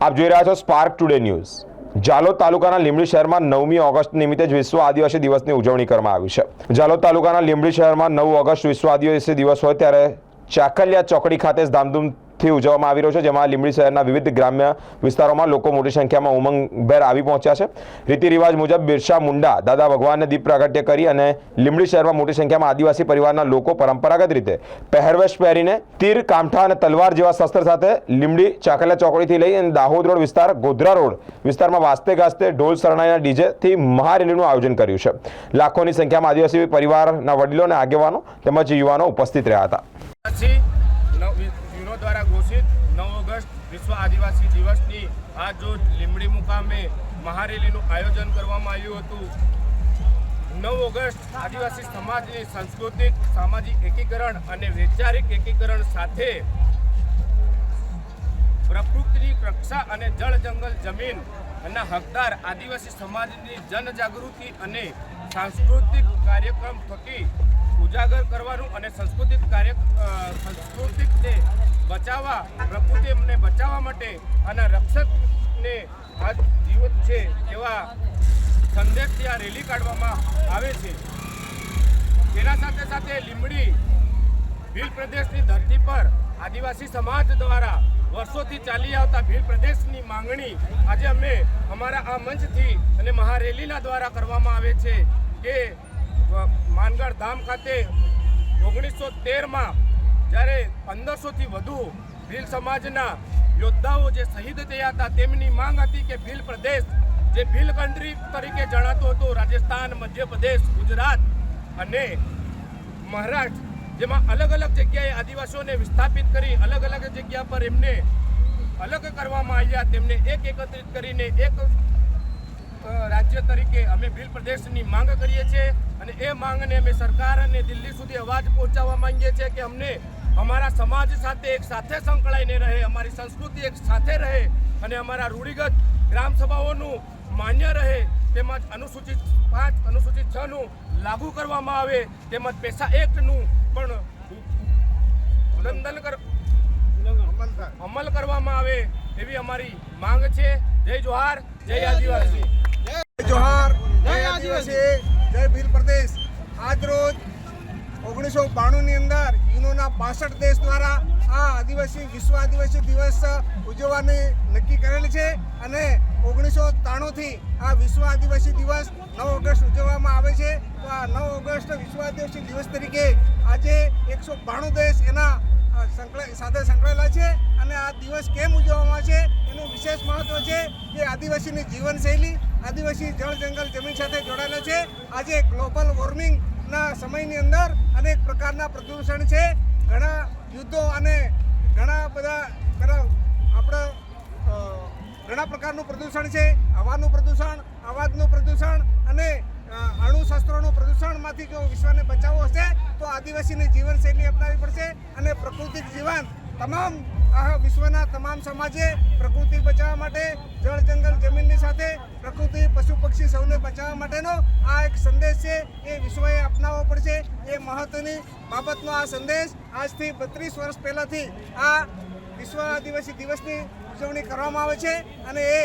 આપ જોઈ રહ્યા છો સ્પાર્ક ટુડે ન્યૂઝ જાલોદ તાલુકાના લીંબડી શહેરમાં નવમી ઓગસ્ટ નિમિત્તે જ વિશ્વ આદિવાસી દિવસની ઉજવણી કરવામાં આવી છે. જાલોદ તાલુકાના લીંબડી શહેરમાં નવ ઓગસ્ટ વિશ્વ આદિવાસી દિવસ હોય ત્યારે ચાકલિયા ચોકડી ખાતે ધામધૂમથી ઉજવવામાં આવી રહ્યો છે, જેમાં લીંબડી શહેરના વિવિધ ગ્રામ્ય વિસ્તારોમાં લોકો મોટી સંખ્યામાં ઉમંગભેર આવી પહોંચ્યા છે. રીતિ રિવાજ મુજબ બિરસા મુંડા દાદા ભગવાનને દીપ પ્રાગટ્ય કરી અને લીંબડી શહેરમાં મોટી સંખ્યામાં આદિવાસી પરિવારના લોકો પરંપરાગત રીતે પહેરવેશ પહેરીને તીર, કામઠા અને તલવાર જેવા શસ્ત્ર સાથે લીંબડી ચાકલિયા ચોકડીથી લઈ અને દાહોદ રોડ વિસ્તાર, ગોધરા રોડ વિસ્તારમાં વાસ્તે ગાસ્તે ઢોલ શરણાઈના ડીજેથી મહારેલીનું આયોજન કર્યું છે. લાખોની સંખ્યામાં આદિવાસી પરિવારના વડીલો અને આગેવાનો તેમજ યુવાનો ઉપસ્થિત રહ્યા હતા. ઘોષિત નવ ઓગસ્ટ વિશ્વ આદિવાસી દિવસની આજ રોજ લીંબડી મુકામે મહારેલીનું આયોજન કરવામાં આવ્યું હતું. નવ ઓગસ્ટ આદિવાસી સમાજની સાંસ્કૃતિક સામાજિક એકીકરણ અને વૈચારિક એકીકરણ સાથે પ્રકૃતિની રક્ષા અને જળ જંગલ જમીન ના હકદાર આદિવાસી સમાજની જનજાગૃતિ અને સાંસ્કૃતિક કાર્યક્રમ થકી ઉજાગર કરવાનું અને સાંસ્કૃતિક કાર્ય અ, સાંસ્કૃતિકને પ્રકૃતિ અમને બચાવવા માટે અને રક્ષકને આ જીવત છે એવા સંદેશથી આ રેલી કાઢવામાં આવે છે. તેના સાથે સાથે લીંબડી ભીલ પ્રદેશની ધરતી પર આદિવાસી સમાજ દ્વારા વર્ષોથી ચાલી આવતા ભીલ પ્રદેશની માંગણી આજે અમે અમારા આ મંચથી અને મહારેલીના દ્વારા કરવામાં આવે છે કે માનગઢ ધામ ખાતે ઓગણીસો તેરમાં જ્યારે પંદરસોથી વધુ ભીલ સમાજના યોદ્ધાઓ જે શહીદ થયા હતા, તેમની માંગ હતી કે ભીલ પ્રદેશ, જે ભીલ કન્ટ્રી તરીકે જણાતો હતો, રાજસ્થાન, મધ્યપ્રદેશ, ગુજરાત અને મહારાષ્ટ્ર, જેમાં અલગ અલગ જગ્યાએ આદિવાસીઓને વિસ્થાપિત કરી, અલગ અલગ જગ્યા પર એમને અલગ કરવામાં આવ્યા. તેમને એક એકત્રિત કરીને એક રાજ્ય તરીકે અમે ભીલ પ્રદેશની માંગ કરીએ છીએ અને એ માંગને અમે સરકાર અને દિલ્હી સુધી અવાજ પહોંચાડવા માંગીએ છીએ કે અમને અમારા સમાજ સાથે એક સાથે સંકળાઈને રહે, અમારી સંસ્કૃતિ એક સાથે રહે અને અમારા રૂઢિગત ગ્રામ સભાઓનું માન્ય રહે, તેમજ અનુસૂચિત પાંચ, અનુસૂચિત છ નું લાગુ કરવામાં આવે, તેમજ પેશા એક્ટનું પણ ઉલ્લંઘન કર, અમલ કરવામાં આવે એવી અમારી માંગ છે. જય જોહાર, જય આદિવાસી. જય જોહાર, જય આદિવાસી, જય ભીલ પ્રદેશ. આજ રોજ ઓગણીસો બાણુંની અંદર યુનોના પાસઠ દેશ દ્વારા આ આદિવાસી, વિશ્વ આદિવાસી દિવસ ઉજવવાની નક્કી કરેલ છે અને ઓગણીસો ત્રાણુંથી આ વિશ્વ આદિવાસી દિવસ નવ ઓગસ્ટ ઉજવવામાં આવે છે. તો આ નવ ઓગસ્ટ વિશ્વ આદિવાસી દિવસ તરીકે આજે એકસો બાણું દેશ એના સાથે સંકળાયેલા છે અને આ દિવસ કેમ ઉજવવામાં છે એનું વિશેષ મહત્વ છે કે આદિવાસીની જીવનશૈલી, આદિવાસી જળ જંગલ જમીન સાથે જોડાયેલા છે. આજે ગ્લોબલ વોર્મિંગના સમયની અંદર અનેક પ્રકારના પ્રદૂષણ છે. ઘણા યુદ્ધો અને ઘણા બધા ઘણા આપણા ઘણા પ્રકારનું પ્રદૂષણ છે. હવાનું પ્રદૂષણ, અવાજનું પ્રદૂષણ અને અણુશસ્ત્રોનું પ્રદૂષણમાંથી જો વિશ્વને બચાવવો હશે, તો આદિવાસીની જીવનશૈલી અપનાવવી પડશે અને પ્રકૃતિક જીવન તમામ આ વિશ્વના તમામ સમાજે પ્રકૃતિ બચાવવા માટે, જળ, જંગલ, જમીનની સાથે પ્રકૃતિ, પશુ, પક્ષી સૌને બચાવવા માટેનો આ એક સંદેશ છે. એ વિશ્વએ અપનાવવો પડશે. એ મહત્વની બાબતનો આ સંદેશ આજથી બત્રીસ વર્ષ પહેલાંથી આ વિશ્વ આદિવાસી દિવસની ઉજવણી કરવામાં આવે છે અને એ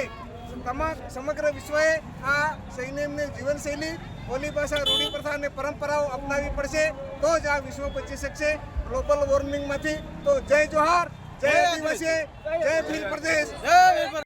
તમામ સમગ્ર વિશ્વએ આ સૈન્યની જીવનશૈલી, બોલી ભાષા રૂઢિપ્રથા અને પરંપરાઓ અપનાવવી પડશે. તો જ આ વિશ્વ બચી શકશે. ગ્લોબલ વોર્મિંગમાંથી તો જય જોહાર જય દિવસે જય ભીલ પ્રદેશ.